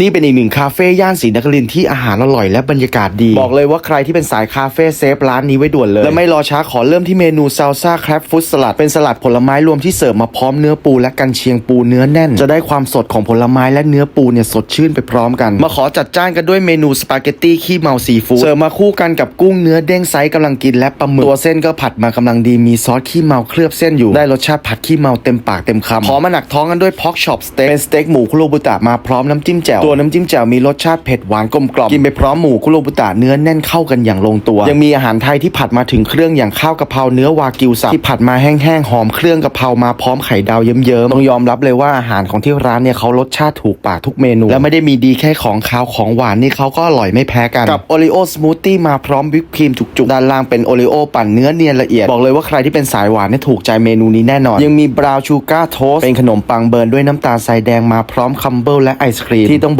นี่เป็นอีกหนึ่งคาเฟ่ย่านศรีนครินทร์ที่อาหารอร่อยและบรรยากาศดี บอกเลยว่าใครที่เป็นสายคาเฟ่เซฟร้านนี้ไว้ด่วนเลย และไม่รอช้าขอเริ่มที่เมนูซาลซ่าแครบฟุตสลัดเป็นสลัดผลไม้รวมที่เสิร์ฟมาพร้อมเนื้อปูและกันเชียงปูเนื้อแน่น จะได้ความสดของผลไม้และเนื้อปูเนี่ยสดชื่นไปพร้อมกัน มาขอจัดจ้านกันด้วยเมนูสปาเกตตี้ขี้เมาซีฟู้ดเสิร์ฟมาคู่กันกับกุ้งเนื้อเด้งไซส์กำลังกินและปลาหมึกตัวเส้นก็ผัดมากำลังดีมีซอสขี้เมาเคลือบเส้นอยู่ได้รสชาติผัดขี้เมาเต็มปากเต็มคำขอมาหนักท้องกันด้วยพอกช็อปสเต็กเป็นสเต็กหมูคุโรบุตะมาพร้อมน้ำจิ้มแจ่วตัวน้ำจิ้มแจ่วมีรสชาติเผ็ดหวานกลมกล่อมกินไปพร้อมหมูคุโรบุตะเนื้อแน่นเข้ากันอย่างลงตัว ยังมีอาหารไทยที่ผัดมาถึงเครื่องอย่างข้าวกะเพราเนื้อวากิวสับที่ผัดมาแห้งๆหอมเครื่องกะเพรามาพร้อมไข่ดาวเยิ้มๆต้องยอมรับเลยว่าอาหารของที่ร้านเนี่ยเขารสชาติถูกปากทุกเมนู และไม่ได้มีดีแค่ของคาวของหวานนี่เขาก็อร่อยไม่แพ้กันกับโอริโอสมูทตี้มาพร้อมวิปครีมจุกๆด้านล่างเป็นโอริโอปั่นเนื้อเนียนละเอียดบอกเลยว่าใครที่เป็นสายหวานเนี่ยถูกใจเมนูนี้แน่นอน ยังมีบราวน์ชูการ์โทสเป็นขนมปังเบิร์นด้วยน้ำตาลทรายแดงมาพร้อมคัมเบิลและไอศครีมที่ต้อง